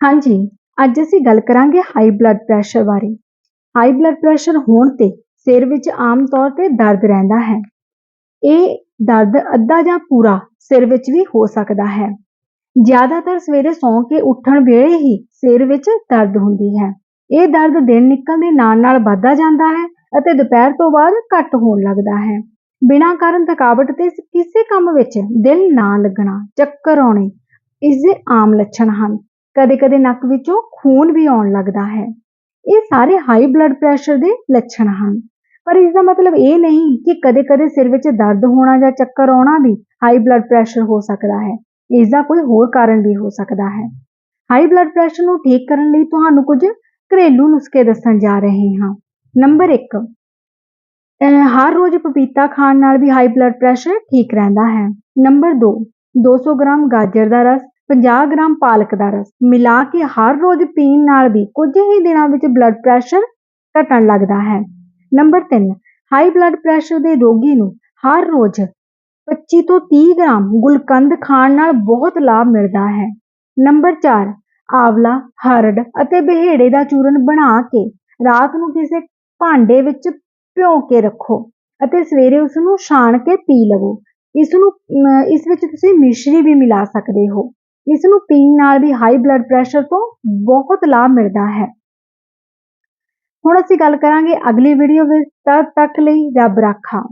ਹਾਂਜੀ, ਅੱਜ ਅਸੀਂ ਗੱਲ ਕਰਾਂਗੇ ਹਾਈ ਬਲੱਡ ਪ੍ਰੈਸ਼ਰ ਬਾਰੇ। ਹਾਈ ਬਲੱਡ ਪ੍ਰੈਸ਼ਰ ਹੋਣ ਤੇ ਸਿਰ ਵਿੱਚ ਆਮ ਤੌਰ ਤੇ ਦਰਦ ਰਹਿੰਦਾ ਹੈ। ਇਹ ਦਰਦ ਅੱਧਾ ਜਾਂ ਪੂਰਾ ਸਿਰ ਵਿੱਚ ਵੀ ਹੋ ਸਕਦਾ ਹੈ। ਜ਼ਿਆਦਾਤਰ ਸਵੇਰੇ ਸੌਂ ਕੇ ਉੱਠਣ ਵੇਲੇ ਹੀ ਸਿਰ ਵਿੱਚ ਦਰਦ ਹੁੰਦੀ ਹੈ। ਇਹ ਦਰਦ ਦਿਨ ਨਿਕਲਣ ਦੇ ਨਾਲ ਨਾਲ ਵੱਧਦਾ ਜਾਂਦਾ ਹੈ ਅਤੇ ਦੁਪਹਿਰ ਤੋਂ ਬਾਅਦ ਘੱਟ ਹੋਣ ਲੱਗਦਾ ਹੈ। ਬਿਨਾਂ ਕਾਰਨ ਥਕਾਵਟ ਤੇ ਕਿਸੇ ਕੰਮ ਵਿੱਚ ਦਿਲ ਨਾ ਲੱਗਣਾ, ਚੱਕਰ ਆਉਣੇ, ਇਸ ਦੇ ਆਮ ਲੱਛਣ ਹਨ। ਕਦੇ-ਕਦੇ ਨੱਕ ਵਿੱਚੋਂ ਖੂਨ ਵੀ ਆਉਣ ਲੱਗਦਾ ਹੈ। ਇਹ ਸਾਰੇ ਹਾਈ ਬਲੱਡ ਪ੍ਰੈਸ਼ਰ ਦੇ ਲੱਛਣ ਹਨ। ਪਰ ਇਸ ਦਾ ਮਤਲਬ ਇਹ ਨਹੀਂ ਕਿ ਕਦੇ-ਕਦੇ ਸਿਰ ਵਿੱਚ ਦਰਦ ਹੋਣਾ ਜਾਂ ਚੱਕਰ ਆਉਣਾ ਵੀ ਹਾਈ ਬਲੱਡ ਪ੍ਰੈਸ਼ਰ ਹੋ ਸਕਦਾ ਹੈ। ਇਸ ਦਾ ਕੋਈ ਹੋਰ ਕਾਰਨ ਵੀ ਹੋ ਸਕਦਾ ਹੈ। ਹਾਈ ਬਲੱਡ ਪ੍ਰੈਸ਼ਰ ਨੂੰ ਠੀਕ ਕਰਨ ਲਈ ਤੁਹਾਨੂੰ ਕੁਝ ਘਰੇਲੂ ਨੁਸਖੇ ਦੱਸਣ ਜਾ ਰਹੇ ਹਾਂ। ਨੰਬਰ 1 ਹਰ ਰੋਜ਼ ਪਪੀਤਾ ਖਾਣ ਨਾਲ ਵੀ ਹਾਈ ਬਲੱਡ ਪ੍ਰੈਸ਼ਰ ਠੀਕ ਰਹਿੰਦਾ ਹੈ। ਨੰਬਰ 2 200 ਗ੍ਰਾਮ ਗਾਜਰ ਦਾ ਰਸ 50 ਗ੍ਰਾਮ ਪਾਲਕ ਦਾ ਰਸ ਮਿਲਾ ਕੇ ਹਰ ਰੋਜ਼ ਪੀਣ ਨਾਲ ਵੀ ਕੁਝ ਹੀ ਦਿਨਾਂ ਵਿੱਚ ਬਲੱਡ ਪ੍ਰੈਸ਼ਰ ਘਟਣ ਲੱਗਦਾ ਹੈ। ਨੰਬਰ 3 ਹਾਈ ਬਲੱਡ ਪ੍ਰੈਸ਼ਰ ਦੇ ਰੋਗੀ ਨੂੰ ਹਰ ਰੋਜ਼ 25 ਤੋਂ 30 ਗ੍ਰਾਮ ਗੁਲਕੰਦ ਖਾਣ ਨਾਲ ਬਹੁਤ ਲਾਭ ਮਿਲਦਾ ਹੈ। ਨੰਬਰ 4 ਆਵਲਾ, ਹਰੜ ਅਤੇ ਬਿਹੇੜੇ ਦਾ ਚੂਰਨ ਬਣਾ ਕੇ ਰਾਤ ਨੂੰ ਕਿਸੇ ਭਾਂਡੇ ਵਿੱਚ ਭਿਓ ਕੇ ਰੱਖੋ ਅਤੇ ਸਵੇਰੇ ਉਸ ਨੂੰ ਛਾਣ ਕੇ ਪੀ ਲਵੋ। ਇਸ ਨੂੰ ਇਸ ਵਿੱਚ ਤੁਸੀਂ ਮਿਸ਼ਰੀ ਵੀ ਮਿਲਾ ਸਕਦੇ ਹੋ। ਇਸ ਨੂੰ ਪੀਣ ਨਾਲ ਵੀ ਹਾਈ ਬਲੱਡ ਪ੍ਰੈਸ਼ਰ ਤੋਂ ਬਹੁਤ ਲਾਭ ਮਿਲਦਾ ਹੈ। ਹੁਣ ਅਸੀਂ ਗੱਲ ਕਰਾਂਗੇ ਅਗਲੀ ਵੀਡੀਓ ਵਿੱਚ ਤਦ ਤੱਕ ਲਈ ਰੱਬ ਰਾਖਾ।